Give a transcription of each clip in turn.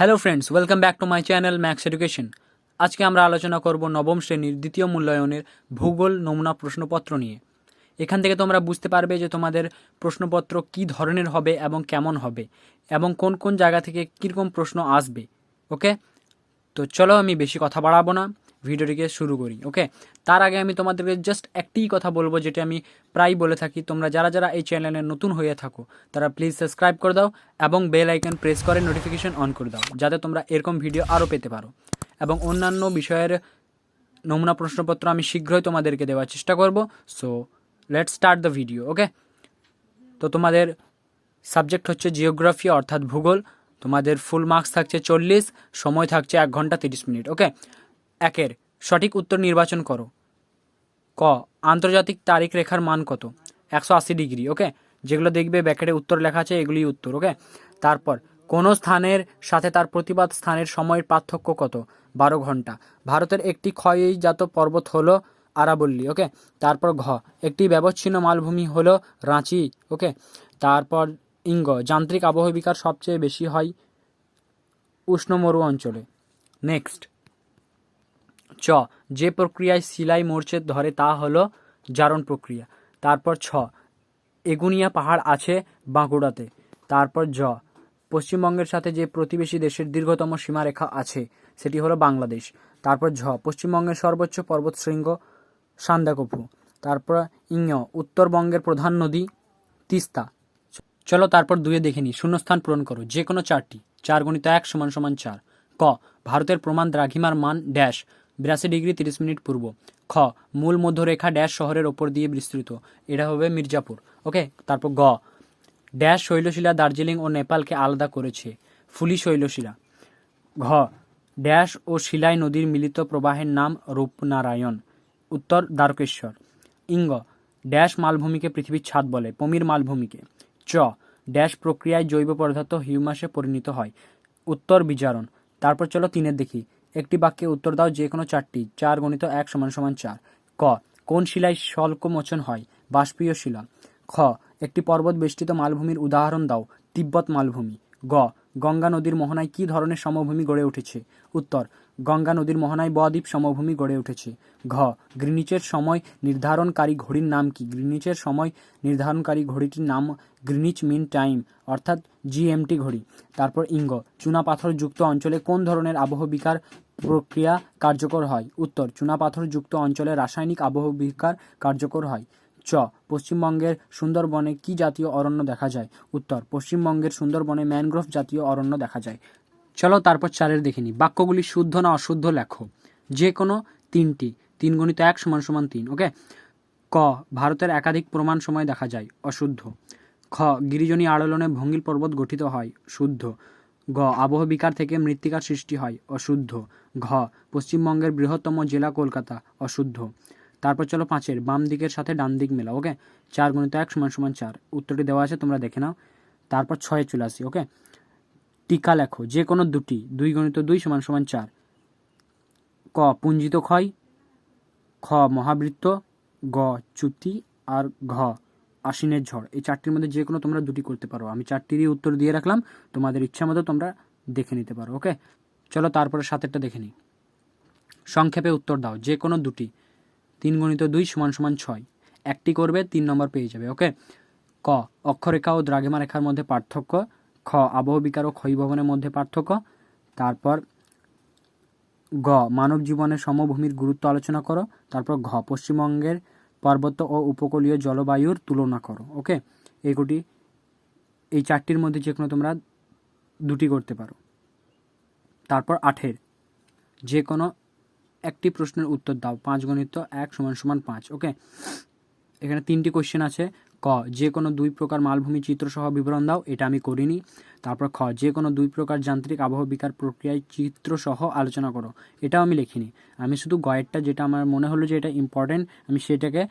Hello friends welcome back to my channel Max education আজকে আমরা আলোচনা করব নবম শ্রেণির দ্বিতীয় মূল্যায়নের ভূগোল নমুনা প্রশ্নপত্র নিয়ে। এখান থেকে তোমরা বুঝতে পারবে যে তোমাদের প্রশ্নপত্র কী ধরনের হবে এবং কেমন হবে, এবং কোন কোন জায়গা থেকে কীরকম প্রশ্ন আসবে, ওকে? তো চলো আমি বেশি কথা বাড়াবো না। ভিডিওটিকে শুরু করি ওকে তার আগে আমি তোমাদেরকে জাস্ট একটিই কথা বলব যেটা আমি প্রায় বলে থাকি, তোমরা যারা যারা এই চ্যানেলে নতুন হয়ে থাকো, তারা প্লিজ সাবস্ক্রাইব করে দাও এবং বেল আইকন প্রেস করে নোটিফিকেশন অন করে দাও, যাতে তোমরা এরকম ভিডিও আরও পেতে পারো। এবং অন্যান্য বিষয়ের নমুনা প্রশ্নপত্র আমি শীঘ্রই তোমাদেরকে দেওয়ার চেষ্টা করব so let start the video okay তো তোমাদের সাবজেক্ট হচ্ছে জিওগ্রাফি অর্থাৎ ভূগোল। তোমাদের ফুল মার্কস থাকছে চল্লিশ, সময় থাকছে এক ঘণ্টা তিরিশ মিনিট ওকে একের সঠিক উত্তর নির্বাচন করো। ক, আন্তর্জাতিক তারিখ রেখার মান কত? একশো আশি ডিগ্রি, ওকে? যেগুলো দেখবে ব্যাকেটে উত্তর লেখা আছে এগুলি উত্তর, ওকে? তারপর, কোনো স্থানের সাথে তার প্রতিবাদ স্থানের সময়ের পার্থক্য কত? বারো ঘণ্টা। ভারতের একটি ক্ষয়জাত পর্বত হলো আরাবল্লী, ওকে? তারপর ঘ, একটি ব্যবচ্ছিন্ন মালভূমি হলো রাঁচি, ওকে? তারপর ইঙ্গ, যান্ত্রিক আবহবিকার সবচেয়ে বেশি হয় উষ্ণ মরু অঞ্চলে। নেক্সট চ, যে প্রক্রিয়ায় সিলাই মরচে ধরে তা হলো জারণ প্রক্রিয়া। তারপর ছ, এগুনিয়া পাহাড় আছে বাঁকুড়াতে। তারপর জ, পশ্চিমবঙ্গের সাথে যে প্রতিবেশী দেশের দীর্ঘতম সীমারেখা আছে, সেটি হলো বাংলাদেশ। তারপর ঝ, পশ্চিমবঙ্গের সর্বোচ্চ পর্বত পর্বতশৃঙ্গ সান্দাকফু তারপর ইং, উত্তরবঙ্গের প্রধান নদী তিস্তা। চলো তারপর দুয়ে দেখে নিই, শূন্যস্থান পূরণ করো, যে কোনো চারটি, চার গণিত এক সমান সমান চার। ক, ভারতের প্রমাণ দ্রাঘিমার মান ড্যাশ। বিরাশি ডিগ্রি তিরিশ মিনিট পূর্ব। খ, মূল মধ্যরেখা ড্যাশ শহরের ওপর দিয়ে বিস্তৃত। এটা হবে মির্জাপুর। ওকে, তারপর গ, ড্যাশ শৈলশিলা দার্জিলিং ও নেপালকে আলাদা করেছে। ফুলি শৈলশিলা। ঘ, ড্যাশ ও শিলাই নদীর মিলিত প্রবাহের নাম রূপনারায়ণ। উত্তর, দ্বারকেশ্বর। ইঙ্গ, ড্যাশ মালভূমিকে পৃথিবীর ছাদ বলে, পমির মালভূমিকে। চ, ড্যাশ প্রক্রিয়ায় জৈব পদার্থ হিউমাসে পরিণত হয়। উত্তর, বিজারণ। তারপর চলো তিনের দেখি। একটি বাক্যে উত্তর দাও যে কোনো চারটি। চার গণিত এক সমান সমান চার। ক, কোন শিলায় স্বল্প মোচন হয়? বাষ্পীয় শিলা। খ, একটি পর্বত বেষ্টিত মালভূমির উদাহরণ দাও, তিব্বত মালভূমি। গ গঙ্গা নদীর মোহনায় কী ধরনের সমভূমি গড়ে উঠেছে? উত্তর, গঙ্গা নদীর মোহনায় বদ্বীপ সমভূমি গড়ে উঠেছে। ঘ, গ্রিনিচের সময় নির্ধারণকারী ঘড়ির নাম কি? গ্রিনিচের সময় নির্ধারণকারী ঘড়িটির নাম গ্রিনিচ মিন টাইম, অর্থাৎ জিএমটি ঘড়ি। তারপর ইঙ্গ চুনাপাথর যুক্ত অঞ্চলে কোন ধরনের আবহবিকার প্রক্রিয়া কার্যকর হয়? উত্তর চুনাপাথর যুক্ত অঞ্চলে রাসায়নিক আবহবিকার কার্যকর হয়। চ, পশ্চিমবঙ্গের সুন্দরবনে কি জাতীয় অরণ্য দেখা যায়? উত্তর, পশ্চিমবঙ্গের সুন্দরবনে ম্যানগ্রোভ জাতীয় অরণ্য দেখা যায়। চলো তারপর চারের দেখে নিই। বাক্যগুলি শুদ্ধ না অশুদ্ধ লেখো। যে কোনো তিনটি, তিন গণিত এক সমান সমান তিন, ওকে? ক, ভারতের একাধিক প্রমাণ সময় দেখা যায়, অশুদ্ধ। খ, গিরিজনী আড়লনে ভঙ্গিল পর্বত গঠিত হয়, শুদ্ধ। গ, আবহ বিকার থেকে মৃত্তিকার সৃষ্টি হয়, অশুদ্ধ। ঘ, পশ্চিমবঙ্গের বৃহত্তম জেলা কলকাতা, অশুদ্ধ। তারপর চলো পাঁচের, বাম দিকের সাথে ডান দিক মেলা ওকে চার গুণিত এক সমান সমান চার। উত্তরটি দেওয়া আছে, তোমরা দেখে নাও। তারপর ছয়ে চলে আসি ওকে টিকা লেখো, যে কোনো দুটি, দুই গণিত দুই সমান সমান চার। ক, পুঞ্জিত ক্ষয়, খ, মহাবৃত্ত, গ, চ্যুতি, আর ঘ, আশ্বিনের ঝড়। এই চারটির মধ্যে যে কোনো তোমরা দুটি করতে পারো। আমি চারটিরই উত্তর দিয়ে রাখলাম, তোমাদের ইচ্ছা মতো তোমরা দেখে নিতে পারো ওকে চলো তারপরে সাতেরটা দেখে নিই। সংক্ষেপে উত্তর দাও, যে কোনো দুটি তিন গণিত দুই সমান সমান ছয়। একটি করবে, তিন নম্বর পেয়ে যাবে, ওকে? ক, অক্ষরেখা ও দ্রাঘিমা রেখার মধ্যে পার্থক্য। খ আবহবিকার ও ক্ষয়ভবনের মধ্যে পার্থক্য। তারপর গ, মানব জীবনের সমভূমির গুরুত্ব আলোচনা করো। তারপর ঘ, পশ্চিমবঙ্গের পার্বত্য ও উপকূলীয় জলবায়ুর তুলনা করো, ওকে? এইগুটি এই চারটির মধ্যে যে কোনো তোমরা দুটি করতে পারো। তারপর আঠের যে কোনো একটি প্রশ্নের উত্তর দাও। পাঁচ গণিত এক সমান সমান পাঁচ, ওকে? এখানে তিনটি কোশ্চেন আছে। ক, যে কোনো দুই প্রকার মালভূমি চিত্রসহ বিবরণ দাও, এটা আমি করিনি। তারপর খ, যে কোনো দুই প্রকার যান্ত্রিক আবহাওয়া বিকার প্রক্রিয়ায় চিত্রসহ আলোচনা করো। এটাও আমি লিখিনি। আমি শুধু গয়েরটা, যেটা আমার মনে হলো যে এটা ইম্পর্টেন্ট আমি সেটাকে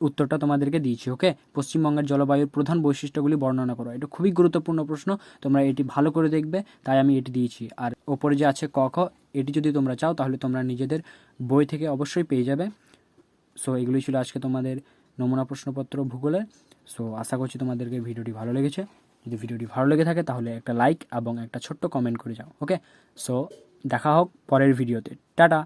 উত্তরটা তোমাদেরকে দিয়েছি ওকে পশ্চিমবঙ্গের জলবায়ুর প্রধান বৈশিষ্ট্যগুলি বর্ণনা করো। এটা খুবই গুরুত্বপূর্ণ প্রশ্ন, তোমরা এটি ভালো করে দেখবে, তাই আমি এটি দিয়েছি। আর ওপরে যে আছে ক, খ, এটি যদি তোমরা চাও, তাহলে তোমরা নিজেদের বই থেকে অবশ্যই পেয়ে যাবে। সো এগুলি ছিল আজকে তোমাদের নমুনা প্রশ্নপত্র ভূগোলের। সো আশা করছি তোমাদেরকে ভিডিওটি ভালো লেগেছে। যদি ভিডিওটি ভালো লেগে থাকে, তাহলে একটা লাইক এবং একটা ছোট্ট কমেন্ট করে যাও ওকে সো দেখা হোক পরের ভিডিওতে। টাটা!